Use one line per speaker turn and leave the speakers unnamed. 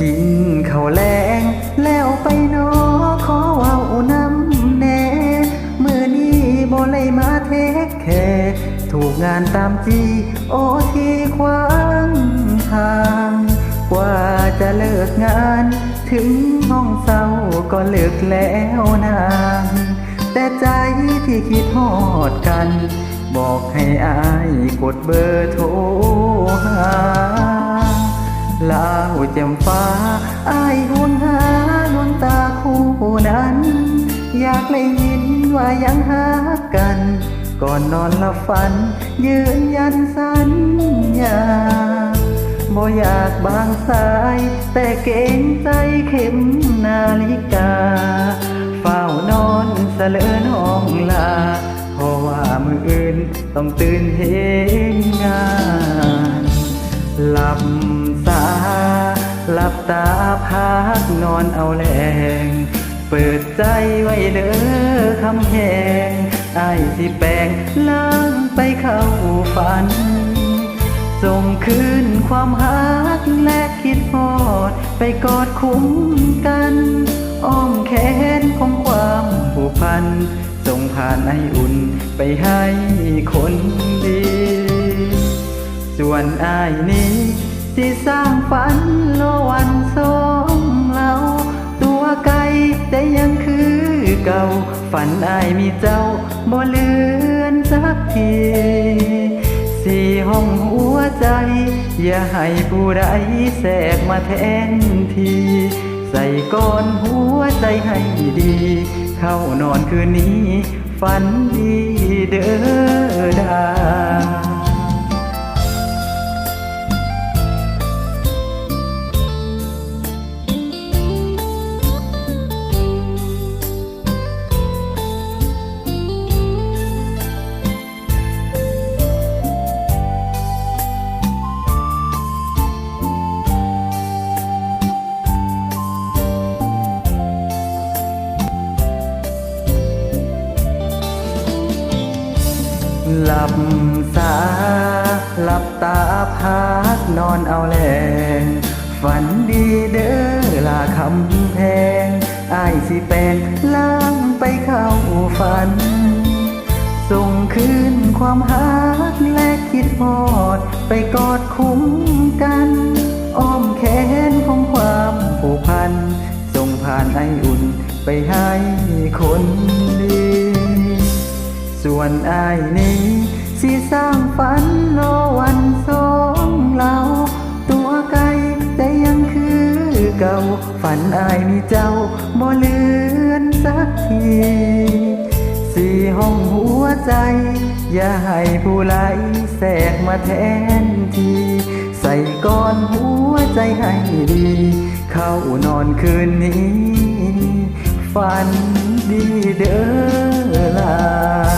กินข้าวแลงแล้วไปนอขอเว้าน้ำแน่มือนี้บ่เลยมาเทคแค่ถูกงานตามจีโอทีขวางทางกว่าจะเลิกงาน ถึงห้องเศร้าก็เลิกแล้วนางแต่ใจที่คิดฮอดกัน บอกให้อายกดเบอร์โทรหา ลาวแจ่มฟ้าอายห่วงหาดวงตาคู่นั้น อยากเลยยินว่ายังหากัน ก่อนนอนลับฝัน ยืนยันสัญญาบ่อยากบางสาย แต่เกรงใจเข็มนาฬิกา เฝ้านอนเสลอน้องลา เพราะว่ามืออื่นต้องตื่นเห็นงานหลับ หลับตาพักนอนเอาแรงเปิดใจไว้เด้อคำแหงอายสิแปลงล้างไปเข้าฝัน ส่งคืนความหักและคิดฮอด ไปกอดคุ้มกัน อ้อมแขนของความผูกพัน ส่งผ่านไออุ่นไปให้คนดี ส่วนอายนี้ สิสร้างฝันโลวันสองเราตัวไกลแต่ยังคือเก่า ฝันอายมีเจ้าบ่เลือนสักทีสี่ห้องหัวใจ อย่าให้ผู้ใดแทรกมาแทนที ใส่ก้อนหัวใจให้ดี เข้านอนคืนนี้ ฝันดีเด้อดา หลับตาหลับตาพักนอนเอาแรงฝันดีเด้อลาคำแพงอายสิแปลงล้างไปเข้าฝัน ส่งคืนความหักและคิดฮอด ไปกอดคุ้มกัน อ้อมแขนของความผูกพัน ส่งผ่านไออุ่นไปให้คน วนอายนี้สิสร้างฝันโลวันสองเราตัวไกลแต่ยังคือเก่า ฝันอายมีเจ้าบ่เลือนสักทีสี่ห้องหัวใจ อย่าให้ผู้ไลแทรกมาแทนทีใส่ก้อนหัวใจให้ดี เข้านอนคืนนี้ ฝันดีเด้อลา